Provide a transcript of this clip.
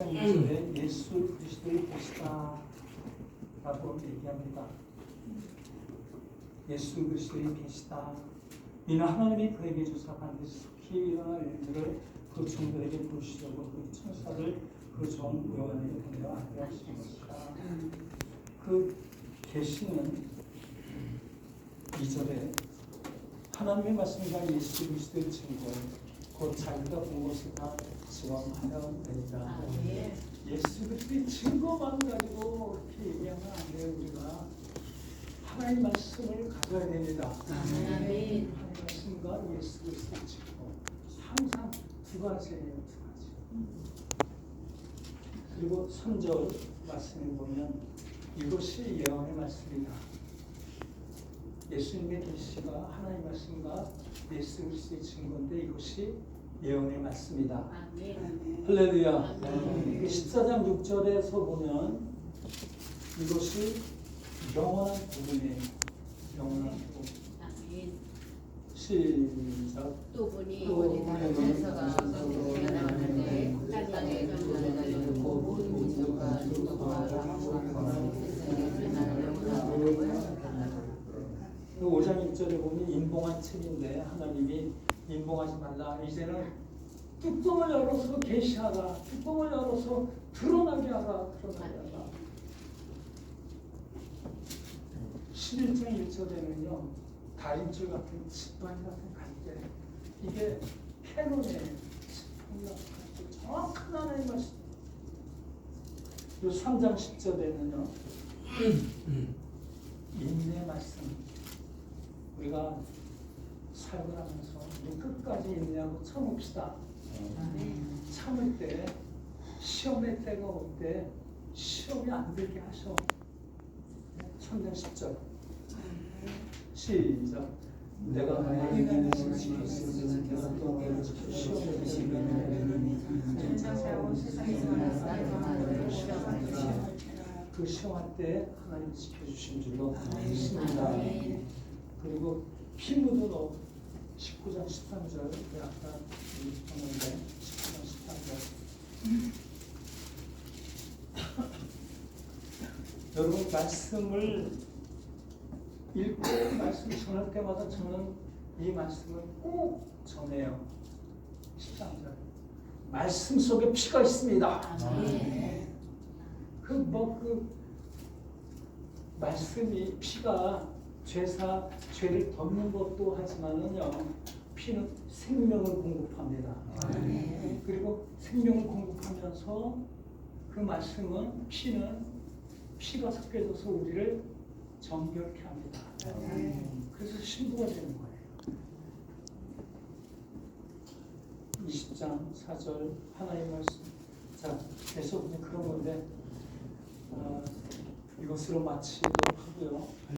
음. 예수 그리스도의 계시다라고 얘기합니다. 예수 그리스도의 계시다. 이는 하나님이 그에게 주사 반드시 속히 일어날 일들을 그 종들에게 보시려고 그 천사를 그종 요한에게 보내어 알게 하신 것이다. 그 계시는 이절에 하나님의 말씀과 예수 그리스도의 증거 곧 자기가 본 것을 다 지원하여 된다. 예수 그리스도의 증거만 가지고 이렇게 얘기하면 안 돼요. 우리가 하나님 말씀을 가져야 됩니다. 하나님 말씀과 예수 그리스도의 증거 항상 두 가지예요. 두 가지. 그리고 3절 말씀에 보면 이것이 예언의 말씀이다. 예수님의 계시가 하나님 말씀과 예수 그리스도의 증거인데 이것이 예언의 말씀이다. 할렐루야. 아멘. 14장 6절에서 보면 이것이 영원한 부분이에요. 영원한 부분. 시작. 또 보니 또 어디 다른 보니 천사가 성경에 나오는데 땅에 전하는 자들고 모든 민족과 민족과 방언과 세상에 나는 영원한 복을 5장 1절에 보면 인봉한 책인데 하나님이 인봉하지 말라. 이제는 뚜껑을 열어서 계시하라. 뚜껑을 열어서 드러나게 하라. 드러나게 하라. 11장 1절에는요. 다림줄 같은 지팡이 같은 갈대. 이게 캐논의 지팡이 같은. 정확한 하나님 말씀. 요 3장 10절에는요. 인내 말씀. 우리가 우리 끝까지 인내하고 참읍시다. 참을 때 시험의 때가 올 때 시험이 안 되게 하셔. 3장 10절. 시작. 내가 만약에 너를 지켰으면 내가 또 너를 지켜 시험에 천사하고 세상에서 나타나는 시험을 그 시험할 때 하나님 지켜주신 줄로 믿습니다. 그리고 피 묻은 옷 19장 13절 아까 읽었는데 19장 13절. 여러분 말씀을 읽고 말씀 전할 때마다 저는 이 말씀을 꼭 전해요. 13절. 말씀 속에 피가 있습니다. 그뭐 그 말씀이 피가 죄사 죄를 덮는 것도 하지만은요 피는 생명을 공급합니다. 그리고 생명을 공급하면서 그 말씀은 피는 피가 섞여져서 우리를 정결케 합니다. 그래서 신부가 되는 거예요. 20장 4절 하나님 말씀. 자, 계속 그런 건데 어, 이것으로 마치도록 하고요.